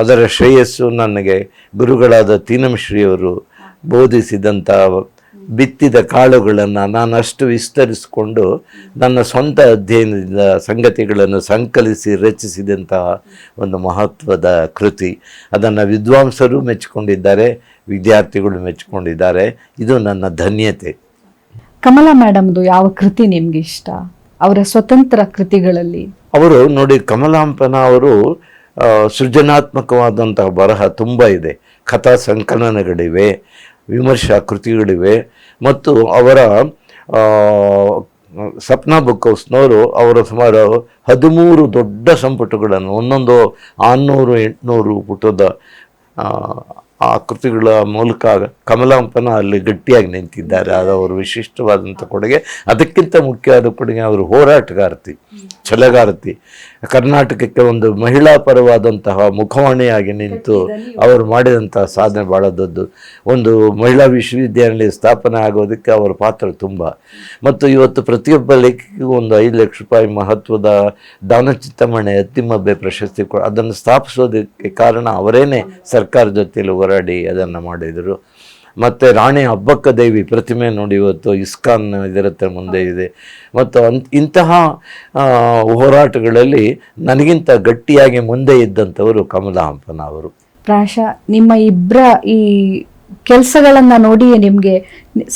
ಅದರ ಶ್ರೇಯಸ್ಸು ನನಗೆ ಗುರುಗಳಾದ ತೀನಂಶ್ರೀಯವರು ಬೋಧಿಸಿದಂಥ ಬಿತ್ತಿದ ಕಾಳುಗಳನ್ನು ನಾನು ಅಷ್ಟು ವಿಸ್ತರಿಸಿಕೊಂಡು ನನ್ನ ಸ್ವಂತ ಅಧ್ಯಯನದಿಂದ ಸಂಗತಿಗಳನ್ನು ಸಂಕಲಿಸಿ ರಚಿಸಿದಂತಹ ಒಂದು ಮಹತ್ವದ ಕೃತಿ. ಅದನ್ನು ವಿದ್ವಾಂಸರು ಮೆಚ್ಚಿಕೊಂಡಿದ್ದಾರೆ. ವಿದ್ಯಾರ್ಥಿಗಳು ಮೆಚ್ಚಿಕೊಂಡಿದ್ದಾರೆ ಇದು ನನ್ನ ಧನ್ಯತೆ. ಕಮಲಾ ಮೇಡಮ್ದು ಯಾವ ಕೃತಿ ನಿಮ್ಗೆ ಇಷ್ಟ? ಅವರ ಸ್ವತಂತ್ರ ಕೃತಿಗಳಲ್ಲಿ? ಅವರು ನೋಡಿ ಕಮಲಾಂಪನ ಅವರು ಸೃಜನಾತ್ಮಕವಾದಂತಹ ಬರಹ ತುಂಬ ಇದೆ. ಕಥಾ ಸಂಕಲನಗಳಿವೆ ವಿಮರ್ಶಾ ಕೃತಿಗಳಿವೆ ಮತ್ತು ಅವರ ಸಪ್ನ ಸಪ್ನಾ ಬುಕ್ ಹೌಸ್ನವರು ಅವರ ಸುಮಾರು ಹದಿಮೂರು ದೊಡ್ಡ ಸಂಪುಟಗಳನ್ನು ಒಂದೊಂದು ಆರುನೂರು ಎಂಟುನೂರು ಪುಟದ ಆ, ಕೃತಿಗಳ ಮೂಲಕ ಕಮಲಾಂಪನ ಅಲ್ಲಿ ಗಟ್ಟಿಯಾಗಿ ನಿಂತಿದ್ದಾರೆ. ಅದು ಅವರು ವಿಶಿಷ್ಟವಾದಂಥ ಕೊಡುಗೆ. ಅದಕ್ಕಿಂತ ಮುಖ್ಯವಾದ ಕೊಡುಗೆ ಅವರು ಹೋರಾಟಗಾರತಿ ಛಲಗಾರತಿ. ಕರ್ನಾಟಕಕ್ಕೆ ಒಂದು ಮಹಿಳಾ ಪರವಾದಂತಹ ಮುಖವಾಣಿಯಾಗಿ ನಿಂತು ಅವರು ಮಾಡಿದಂತಹ ಸಾಧನೆ ಭಾಳ ದೊಡ್ಡದು. ಒಂದು ಮಹಿಳಾ ವಿಶ್ವವಿದ್ಯಾನಿಲಯ ಸ್ಥಾಪನೆ ಆಗೋದಕ್ಕೆ ಅವರ ಪಾತ್ರ ತುಂಬ. ಮತ್ತು ಇವತ್ತು ಪ್ರತಿಯೊಬ್ಬ ಲೇಖಕಿಗೂ ಒಂದು ಐದು ಲಕ್ಷ ರೂಪಾಯಿ ಮಹತ್ವದ ದಾನಚಿತ್ತಮಣೆ ಅತ್ತಿಮಬ್ಬೆ ಪ್ರಶಸ್ತಿ ಕೊ ಅದನ್ನು ಸ್ಥಾಪಿಸೋದಕ್ಕೆ ಕಾರಣ ಅವರೇನೆ ಸರ್ಕಾರ ಜೊತೆಯಲ್ಲಿ ಹೋರಾಡಿ ಅದನ್ನು ಮಾಡಿದರು. ಮತ್ತು ರಾಣಿ ಹಬ್ಬಕ್ಕ ದೇವಿ ಪ್ರತಿಮೆ ನೋಡಿ ಇವತ್ತು ಇಸ್ಕಾನ್ ಇದರ ಹತ್ರ ಮುಂದೆ ಇದೆ. ಮತ್ತು ಅಂತ್ ಇಂತಹ ಹೋರಾಟಗಳಲ್ಲಿ ನನಗಿಂತ ಗಟ್ಟಿಯಾಗಿ ಮುಂದೆ ಇದ್ದಂಥವರು ಕಮಲಾ ಹಂಪನ ಅವರು. ಪ್ರಾಶ ನಿಮ್ಮ ಇಬ್ಬರ ಈ ಕೆಲಸಗಳನ್ನ ನೋಡಿ ನಿಮ್ಗೆ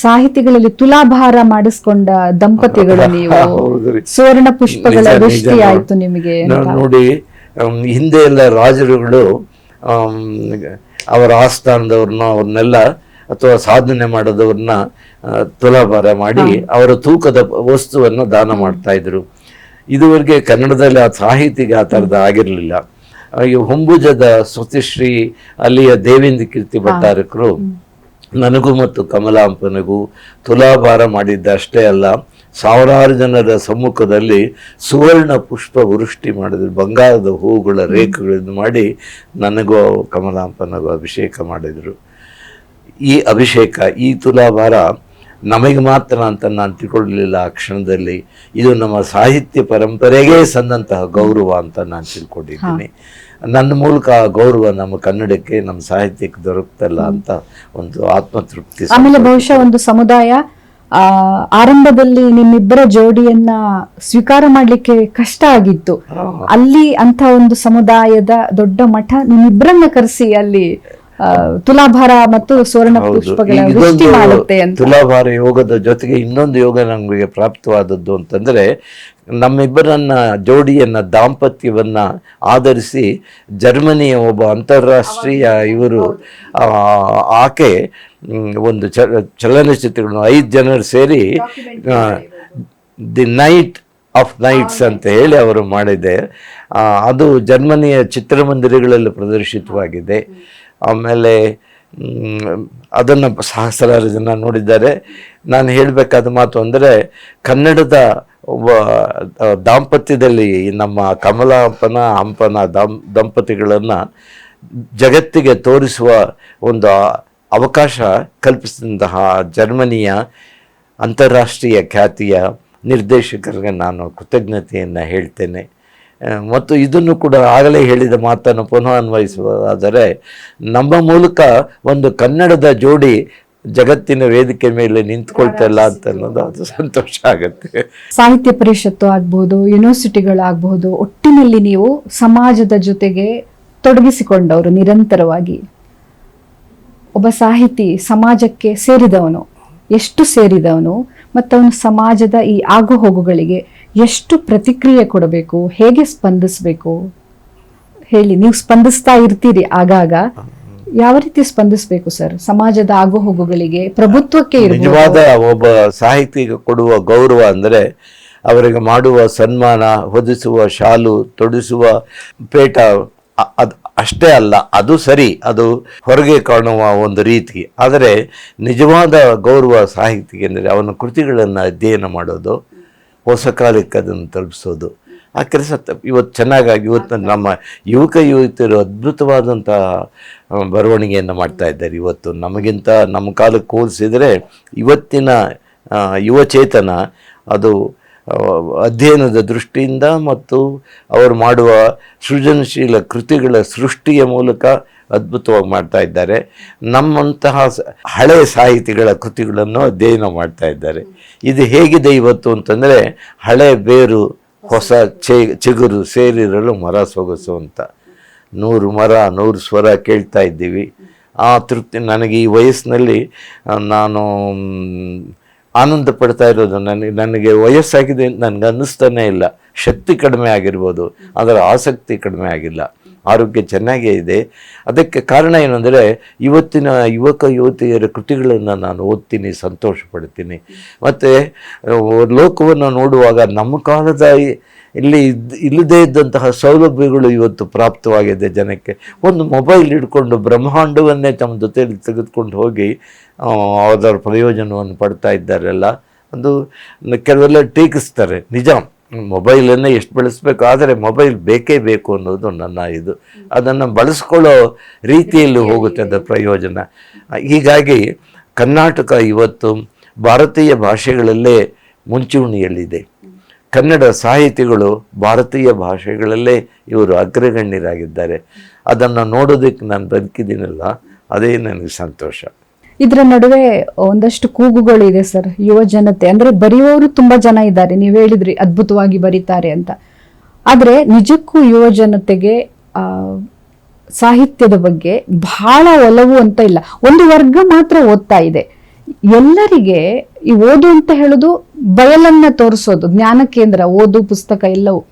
ಸಾಹಿತಿಗಳಲ್ಲಿ ತುಲಾಭಾರ ಮಾಡಿಸ್ಕೊಂಡ ದಂಪತಿಗಳು ನೀವು. ಸುವರ್ಣ ಪುಷ್ಪಗಳ ದೃಷ್ಟಿ ಆಯ್ತು ನಿಮಗೆ. ನೋಡಿ ಹಿಂದೆ ಎಲ್ಲ ರಾಜರುಗಳು ಅವರ ಆಸ್ಥಾನದವ್ರನ್ನ ಅವ್ರನ್ನೆಲ್ಲ ಅಥವಾ ಸಾಧನೆ ಮಾಡದವ್ರನ್ನ ತುಲಾಭಾರ ಮಾಡಿ ಅವರ ತೂಕದ ವಸ್ತುವನ್ನು ದಾನ ಮಾಡ್ತಾ ಇದ್ರು. ಇದುವರೆಗೆ ಕನ್ನಡದಲ್ಲಿ ಆ ಸಾಹಿತಿಗೆ ಆ ಥರದ ಆಗಿರಲಿಲ್ಲ. ಈ ಹೊಂಬುಜದ ಶ್ರುತಿಶ್ರೀ ಅಲ್ಲಿಯ ದೇವೇಂದ್ರ ಕೀರ್ತಿ ಭಟ್ಟಾರಕರು ನನಗೂ ಮತ್ತು ಕಮಲಾಂಪನಿಗೂ ತುಲಾಭಾರ ಮಾಡಿದ್ದಷ್ಟೇ ಅಲ್ಲ. ಸಾವಿರಾರು ಜನರ ಸಮ್ಮುಖದಲ್ಲಿ ಸುವರ್ಣ ಪುಷ್ಪ ವೃಷ್ಟಿ ಮಾಡಿದ್ರು. ಬಂಗಾರದ ಹೂಗಳ ರೇಖೆಗಳನ್ನು ಮಾಡಿ ನನಗೂ ಕಮಲಾಂಪನಿಗೂ ಅಭಿಷೇಕ ಮಾಡಿದರು. ಈ ಅಭಿಷೇಕ ಈ ತುಲಾಭಾರ ನಮಗೆ ಮಾತ್ರ ಅಂತ ನಾನು ತಿಳ್ಕೊಳ್ಳಲಿಲ್ಲ ಆ ಕ್ಷಣದಲ್ಲಿ. ಇದು ನಮ್ಮ ಸಾಹಿತ್ಯ ಪರಂಪರೆಗೆ ಸಂದಂತಹ ಗೌರವ ಅಂತ ನಾನು ತಿಳ್ಕೊಂಡಿದ್ದೀನಿ. ನನ್ನ ಮೂಲಕ ಆ ಗೌರವ ನಮ್ಮ ಕನ್ನಡಕ್ಕೆ ನಮ್ಮ ಸಾಹಿತ್ಯಕ್ಕೆ ದೊರಕ್ತಲ್ಲ ಅಂತ ಒಂದು ಆತ್ಮತೃಪ್ತಿ ಆಮೇಲೆ ಬಹುಶಃ ಒಂದು ಸಮುದಾಯ ಆರಂಭದಲ್ಲಿ ನಿಮ್ಮಿಬ್ಬರ ಜೋಡಿಯನ್ನ ಸ್ವೀಕಾರ ಮಾಡ್ಲಿಕ್ಕೆ ಕಷ್ಟ ಆಗಿತ್ತು. ಅಲ್ಲಿ ಅಂತ ಒಂದು ಸಮುದಾಯದ ದೊಡ್ಡ ಮಠ ನಿಮ್ಮಿಬ್ಬರನ್ನ ಕರೆಸಿ ಅಲ್ಲಿ ಆ, ತುಲಾಭಾರ ಮತ್ತು ಸುವರ್ಣ. ಪುಷ್ಪಗಳ ವೃಷ್ಟಿ ಮಾಡುತ್ತೆ ಅಂತ. ತುಲಾಭಾರ ಯೋಗದ ಜೊತೆಗೆ ಇನ್ನೊಂದು ಯೋಗ ನಮಗೆ ಪ್ರಾಪ್ತವಾದದ್ದು ಅಂತಂದ್ರೆ ನಮ್ಮಿಬ್ಬರನ್ನ ಜೋಡಿಯನ್ನ ದಾಂಪತ್ಯವನ್ನ ಆಧರಿಸಿ ಜರ್ಮನಿಯ ಒಬ್ಬ ಅಂತಾರಾಷ್ಟ್ರೀಯ ಇವರು ಆ, ಆಕೆ ಒಂದು ಚಲ ಚಲನಚಿತ್ರಗಳನ್ನು ಐದು ಜನರು ಸೇರಿ ದಿ ನೈಟ್ ಆಫ್ ನೈಟ್ಸ್ ಅಂತ ಹೇಳಿ ಅವರು ಮಾಡಿದೆ ಅದು ಜರ್ಮನಿಯ ಚಿತ್ರಮಂದಿರಗಳಲ್ಲಿ ಪ್ರದರ್ಶಿತವಾಗಿದೆ. ಆಮೇಲೆ ಅದನ್ನು ಸಹಸ್ರಾರು ಜನ ನೋಡಿದ್ದಾರೆ. ನಾನು ಹೇಳಬೇಕಾದ ಮಾತು ಅಂದರೆ ಕನ್ನಡದ ಒಬ್ಬ ದಾಂಪತ್ಯದಲ್ಲಿ ನಮ್ಮ ಕಮಲಾಪನ ಹಂಪನ ದಾಂ ದಂಪತಿಗಳನ್ನು ಜಗತ್ತಿಗೆ ತೋರಿಸುವ ಒಂದು ಅವಕಾಶ ಕಲ್ಪಿಸಿದಂತಹ ಜರ್ಮನಿಯ ಅಂತಾರಾಷ್ಟ್ರೀಯ ಖ್ಯಾತಿಯ ನಿರ್ದೇಶಕರಿಗೆ ನಾನು ಕೃತಜ್ಞತೆಯನ್ನು ಹೇಳ್ತೇನೆ. ಮತ್ತು ಇದನ್ನು ಕೂಡ ಆಗಲೇ ಹೇಳಿದ ಮಾತನ್ನು ಪುನಃ ಅನ್ವಯಿಸುವುದಾದರೆ, ನಮ್ಮ ಮೂಲಕ ಒಂದು ಕನ್ನಡದ ಜೋಡಿ ಜಗತ್ತಿನ ವೇದಿಕೆ ಮೇಲೆ ನಿಂತ್ಕೊಳ್ತಲ್ಲ ಅಂತ ಅನ್ನೋದು ಸಂತೋಷ ಆಗುತ್ತೆ. ಸಾಹಿತ್ಯ ಪರಿಷತ್ತು ಆಗ್ಬಹುದು ಯೂನಿವರ್ಸಿಟಿಗಳಾಗಬಹುದು ಒಟ್ಟಿನಲ್ಲಿ ನೀವು ಸಮಾಜದ ಜೊತೆಗೆ ತೊಡಗಿಸಿಕೊಂಡವರು ನಿರಂತರವಾಗಿ. ಒಬ್ಬ ಸಾಹಿತಿ ಸಮಾಜಕ್ಕೆ ಸೇರಿದವನು, ಎಷ್ಟು ಸೇರಿದವನು ಮತ್ತು ಅವನು ಸಮಾಜದ ಈ ಆಗು ಹೋಗುಗಳಿಗೆ ಎಷ್ಟು ಪ್ರತಿಕ್ರಿಯೆ ಕೊಡಬೇಕು, ಹೇಗೆ ಸ್ಪಂದಿಸಬೇಕು? ಹೇಳಿ, ನೀವು ಸ್ಪಂದಿಸ್ತಾ ಇರ್ತೀರಿ ಆಗಾಗ. ಯಾವ ರೀತಿ ಸ್ಪಂದಿಸಬೇಕು ಸರ್? ಸಮಾಜದ ಆಗು ಹೋಗುಗಳಿಗೆ ಪ್ರಭುತ್ವಕ್ಕೆ ನಿಜವಾದ ಒಬ್ಬ ಸಾಹಿತಿಗೆ ಕೊಡುವ ಗೌರವ ಅಂದರೆ ಅವರಿಗೆ ಮಾಡುವ ಸನ್ಮಾನ, ಹೊದಿಸುವ ಶಾಲು, ತೊಡಿಸುವ ಪೇಟ ಅಷ್ಟೇ ಅಲ್ಲ ಅದು ಸರಿ ಅದು ಹೊರಗೆ ಕಾಣುವ ಒಂದು ರೀತಿ. ಆದರೆ ನಿಜವಾದ ಗೌರವ ಸಾಹಿತಿಗೆ ಅಂದರೆ ಅವನ ಕೃತಿಗಳನ್ನು ಅಧ್ಯಯನ ಮಾಡೋದು ಹೊಸ ಕಾಲಕ್ಕೆ ಅದನ್ನು ತಲುಪಿಸೋದು ಆ ಕೆಲಸ ಇವತ್ತು ಚೆನ್ನಾಗಾಗಿ ಇವತ್ತು ನಮ್ಮ ಯುವಕ ಯುವತಿಯರು ಅದ್ಭುತವಾದಂಥ ಬರವಣಿಗೆಯನ್ನು ಮಾಡ್ತಾ ಇದ್ದಾರೆ ಇವತ್ತು. ನಮಗಿಂತ ನಮ್ಮ ಕಾಲಕ್ಕೆ ಹೋಲಿಸಿದರೆ ಇವತ್ತಿನ ಯುವಚೇತನ ಯುವ ಚೇತನ ಅದು ಅಧ್ಯಯನದ ದೃಷ್ಟಿಯಿಂದ ಮತ್ತು ಅವರು ಮಾಡುವ ಸೃಜನಶೀಲ ಕೃತಿಗಳ ಸೃಷ್ಟಿಯ ಮೂಲಕ ಅದ್ಭುತವಾಗಿ ಮಾಡ್ತಾ ಇದ್ದಾರೆ. ನಮ್ಮಂತಹ ಹಳೆ ಸಾಹಿತಿಗಳ ಕೃತಿಗಳನ್ನು ಅಧ್ಯಯನ ಮಾಡ್ತಾ ಇದ್ದಾರೆ. ಇದು ಹೇಗಿದೆ ಇವತ್ತು ಅಂತಂದರೆ ಹಳೆ ಬೇರು, ಹೊಸ ಚಿಗುರು ಸೇರಿರಲು ಮರ ಸೊಗಸು ಅಂತ. ನೂರು ಮರ, ನೂರು ಸ್ವರ ಕೇಳ್ತಾ ಇದ್ದೀವಿ. ಆ ತೃಪ್ತಿ, ನನಗೆ ಈ ವಯಸ್ಸಿನಲ್ಲಿ ನಾನು ಆನಂದ ಪಡ್ತಾ ಇರೋದು ನನಗೆ ನನಗೆ ವಯಸ್ಸಾಗಿದೆ ಅಂತ ನನಗೆ ಅನ್ನಿಸ್ತಾನೆ ಇಲ್ಲ. ಶಕ್ತಿ ಕಡಿಮೆ ಆಗಿರ್ಬೋದು, ಅದರ ಆಸಕ್ತಿ ಕಡಿಮೆ ಆಗಿಲ್ಲ. ಆರೋಗ್ಯ ಚೆನ್ನಾಗೇ ಇದೆ. ಅದಕ್ಕೆ ಕಾರಣ ಏನಂದರೆ, ಇವತ್ತಿನ ಯುವಕ, ಯುವತಿಯರ ಕೃತಿಗಳನ್ನು ನಾನು ಓದ್ತೀನಿ ಸಂತೋಷ ಪಡ್ತೀನಿ ಮತ್ತು ಲೋಕವನ್ನು ನೋಡುವಾಗ ನಮ್ಮ ಕಾಲದ ಇಲ್ಲಿ ಇಲ್ಲದೇ ಇದ್ದಂತಹ ಸೌಲಭ್ಯಗಳು ಇವತ್ತು ಪ್ರಾಪ್ತವಾಗಿದೆ ಜನಕ್ಕೆ. ಒಂದು ಮೊಬೈಲ್ ಹಿಡ್ಕೊಂಡು ಬ್ರಹ್ಮಾಂಡವನ್ನೇ ತಮ್ಮ ಜೊತೆಯಲ್ಲಿ ತೆಗೆದುಕೊಂಡು ಹೋಗಿ ಅದರ ಪ್ರಯೋಜನವನ್ನು ಪಡ್ತಾ ಇದ್ದಾರೆಲ್ಲ. ಒಂದು ಕೆಲವೆಲ್ಲ ಟೀಕಿಸ್ತಾರೆ. ನಿಜ, ಮೊಬೈಲನ್ನು ಎಷ್ಟು ಬಳಸಬೇಕು? ಆದರೆ ಮೊಬೈಲ್ ಬೇಕೇ ಬೇಕು ಅನ್ನೋದು ನನ್ನ ಇದು. ಅದನ್ನು ಬಳಸ್ಕೊಳ್ಳೋ ರೀತಿಯಲ್ಲಿ ಹೋಗುತ್ತೆ ಅದರ ಪ್ರಯೋಜನ. ಹೀಗಾಗಿ ಕರ್ನಾಟಕ ಇವತ್ತು ಭಾರತೀಯ ಭಾಷೆಗಳಲ್ಲೇ ಮುಂಚೂಣಿಯಲ್ಲಿದೆ. ಕನ್ನಡ ಸಾಹಿತಿಗಳು ಭಾರತೀಯ ಭಾಷೆಗಳಲ್ಲೇ ಇವರು ಅಗ್ರಗಣ್ಯರಾಗಿದ್ದಾರೆ. ಅದನ್ನು ನೋಡೋದಕ್ಕೆ ನಾನು ಬದುಕಿದ್ದೀನಲ್ಲ, ಅದೇ ನನಗೆ ಸಂತೋಷ. ಇದರ ನಡುವೆ ಒಂದಷ್ಟು ಕೂಗುಗಳು ಇದೆ ಸರ್, ಯುವ ಜನತೆ. ಅಂದ್ರೆ ಬರೆಯುವವರು ತುಂಬಾ ಜನ ಇದ್ದಾರೆ. ನೀವು ಹೇಳಿದ್ರಿ, ಅದ್ಭುತವಾಗಿ ಬರೀತಾರೆ ಅಂತ. ಆದರೆ ನಿಜಕ್ಕೂ ಯುವ ಜನತೆಗೆ ಸಾಹಿತ್ಯದ ಬಗ್ಗೆ ಬಹಳ ಒಲವು ಅಂತ ಇಲ್ಲ. ಒಂದು ವರ್ಗ ಮಾತ್ರ ಓದ್ತಾ ಇದೆ. ಎಲ್ಲರಿಗೆ ಈ ಓದು ಅಂತ ಹೇಳೋದು ಬಯಲನ್ನ ತೋರಿಸೋದು, ಜ್ಞಾನ ಕೇಂದ್ರ, ಓದು ಪುಸ್ತಕ ಎಲ್ಲವೂ.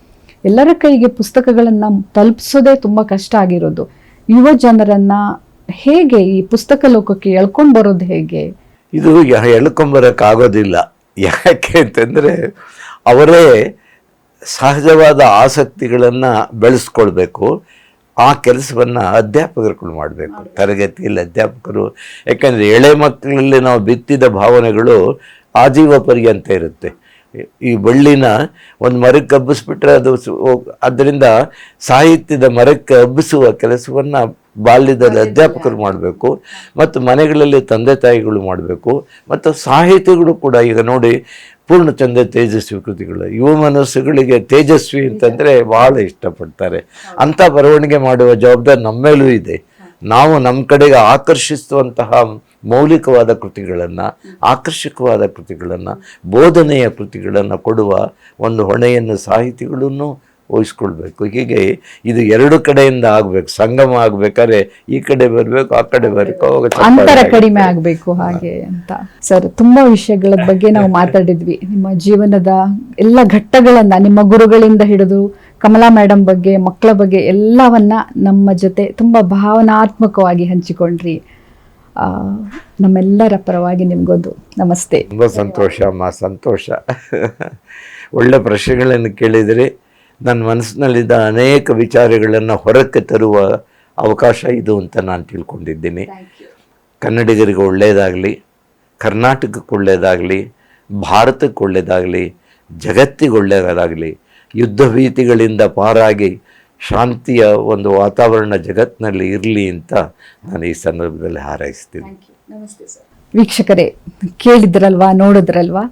ಎಲ್ಲರ ಕೈಗೆ ಪುಸ್ತಕಗಳನ್ನ ತಲುಪಿಸೋದೇ ತುಂಬಾ ಕಷ್ಟ ಆಗಿರೋದು. ಯುವ ಜನರನ್ನ ಹೇಗೆ ಈ ಪುಸ್ತಕ ಲೋಕಕ್ಕೆ ಎಳ್ಕೊಂಡ್ ಬರೋದು ಹೇಗೆ? ಇದು ಯ- ಆಗೋದಿಲ್ಲ ಯಾಕೆ ಅಂತಂದರೆ ಅವರೇ ಸಹಜವಾದ ಆಸಕ್ತಿಗಳನ್ನು ಬೆಳೆಸ್ಕೊಳ್ಬೇಕು. ಆ ಕೆಲಸವನ್ನು ಅಧ್ಯಾಪಕರುಗಳು ಮಾಡಬೇಕು. ತರಗತಿಯಲ್ಲಿ ಅಧ್ಯಾಪಕರು ಯಾಕಂದರೆ ಎಳೆ ಮಕ್ಕಳಲ್ಲಿ ನಾವು ಬಿತ್ತಿದ ಭಾವನೆಗಳು ಆಜೀವ ಪರ್ಯಂತ ಇರುತ್ತೆ. ಈ ಬಳ್ಳಿನ ಒಂದು ಮರಕ್ಕೆ ಹಬ್ಬಿಸ್ಬಿಟ್ರೆ ಅದು ಅದರಿಂದ ಸಾಹಿತ್ಯದ ಮರಕ್ಕೆ ಹಬ್ಬಿಸುವ ಕೆಲಸವನ್ನು ಬಾಲ್ಯದಲ್ಲಿ ಅಧ್ಯಾಪಕರು ಮಾಡಬೇಕು. ಮತ್ತು ಮನೆಗಳಲ್ಲಿ ತಂದೆ ತಾಯಿಗಳು ಮಾಡಬೇಕು ಮತ್ತು ಸಾಹಿತಿಗಳು ಕೂಡ ಈಗ ನೋಡಿ ಪೂರ್ಣಚಂದ್ರ ತೇಜಸ್ವಿ ಕೃತಿಗಳು. ಯುವ ಮನಸ್ಸುಗಳಿಗೆ ತೇಜಸ್ವಿ ಅಂತಂದರೆ ಭಾಳ ಇಷ್ಟಪಡ್ತಾರೆ. ಅಂಥ ಬರವಣಿಗೆ ಮಾಡುವ ಜವಾಬ್ದಾರಿ ನಮ್ಮ ಮೇಲೂ ಇದೆ. ನಾವು ನಮ್ಮ ಕಡೆಗೆ ಆಕರ್ಷಿಸುವಂತಹ ಮೌಲಿಕವಾದ ಕೃತಿಗಳನ್ನು ಆಕರ್ಷಕವಾದ ಕೃತಿಗಳನ್ನು ಬೋಧನೆಯ ಕೃತಿಗಳನ್ನು ಕೊಡುವ ಒಂದು ಹೊಣೆಯನ್ನು ಸಾಹಿತಿಗಳನ್ನು ವಹಿಸ್ಕೊಳ್ಬೇಕು. ಹೀಗೆ ಇದು ಎರಡು ಕಡೆಯಿಂದ ಆಗಬೇಕು. ಸಂಗಮ ಆಗ್ಬೇಕಾದ್ರೆ ಈ ಕಡೆ ಬರಬೇಕು ಆ ಕಡೆ ಬರಬೇಕು ಅಂತರ ಕಡಿಮೆ ಆಗ್ಬೇಕು ಹಾಗೆ ಅಂತ. ಸರ್ ತುಂಬಾ ವಿಷಯಗಳ ಬಗ್ಗೆ ನಾವು ಮಾತಾಡಿದ್ವಿ. ನಿಮ್ಮ ಜೀವನದ ಎಲ್ಲ ಘಟ್ಟಗಳನ್ನ ನಿಮ್ಮ ಗುರುಗಳಿಂದ ಹಿಡಿದು ಕಮಲಾ ಮೇಡಮ್ ಬಗ್ಗೆ ಮಕ್ಕಳ ಬಗ್ಗೆ ಎಲ್ಲವನ್ನ ನಮ್ಮ ಜೊತೆ ತುಂಬಾ ಭಾವನಾತ್ಮಕವಾಗಿ ಹಂಚಿಕೊಂಡ್ರಿ. ಆ, ನಮ್ಮೆಲ್ಲರ ಪರವಾಗಿ ನಿಮ್ಗೊಂದು ನಮಸ್ತೆ. ತುಂಬ ಸಂತೋಷ ಅಮ್ಮ ಸಂತೋಷ. ಒಳ್ಳೆ ಪ್ರಶ್ನೆಗಳನ್ನು ಕೇಳಿದರೆ. ನನ್ನ ಮನಸ್ಸಿನಲ್ಲಿದ್ದ ಅನೇಕ ವಿಚಾರಗಳನ್ನು ಹೊರಕ್ಕೆ ತರುವ ಅವಕಾಶ ಇದು ಅಂತ ನಾನು ತಿಳ್ಕೊಂಡಿದ್ದೀನಿ. ಕನ್ನಡಿಗರಿಗೆ ಒಳ್ಳೆಯದಾಗಲಿ ಕರ್ನಾಟಕಕ್ಕೆ ಒಳ್ಳೆಯದಾಗಲಿ ಭಾರತಕ್ಕೆ ಒಳ್ಳೆಯದಾಗಲಿ ಜಗತ್ತಿಗೆ ಒಳ್ಳೆಯದಾಗಲಿ ಯುದ್ಧ ಭೀತಿಗಳಿಂದ ಪಾರಾಗಿ ಶಾಂತಿಯ ಒಂದು ವಾತಾವರಣ ಜಗತ್ತಿನಲ್ಲಿ ಇರಲಿ ಅಂತ ನಾನು ಈ ಸಂದರ್ಭದಲ್ಲಿ ಹಾರೈಸ್ತೀನಿ. ವೀಕ್ಷಕರೇ ಕೇಳಿದ್ರಲ್ವಾ ನೋಡಿದ್ರಲ್ವಾ?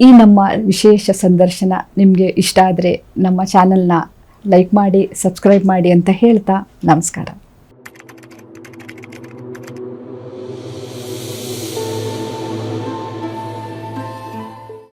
ಈ ನಮ್ಮ ವಿಶೇಷ ಸಂದರ್ಶನ ನಿಮಗೆ ಇಷ್ಟ ಆದರೆ ನಮ್ಮ ಚಾನಲ್ನ ಲೈಕ್ ಮಾಡಿ ಸಬ್ಸ್ಕ್ರೈಬ್ ಮಾಡಿ ಅಂತ ಹೇಳ್ತಾ ನಮಸ್ಕಾರ.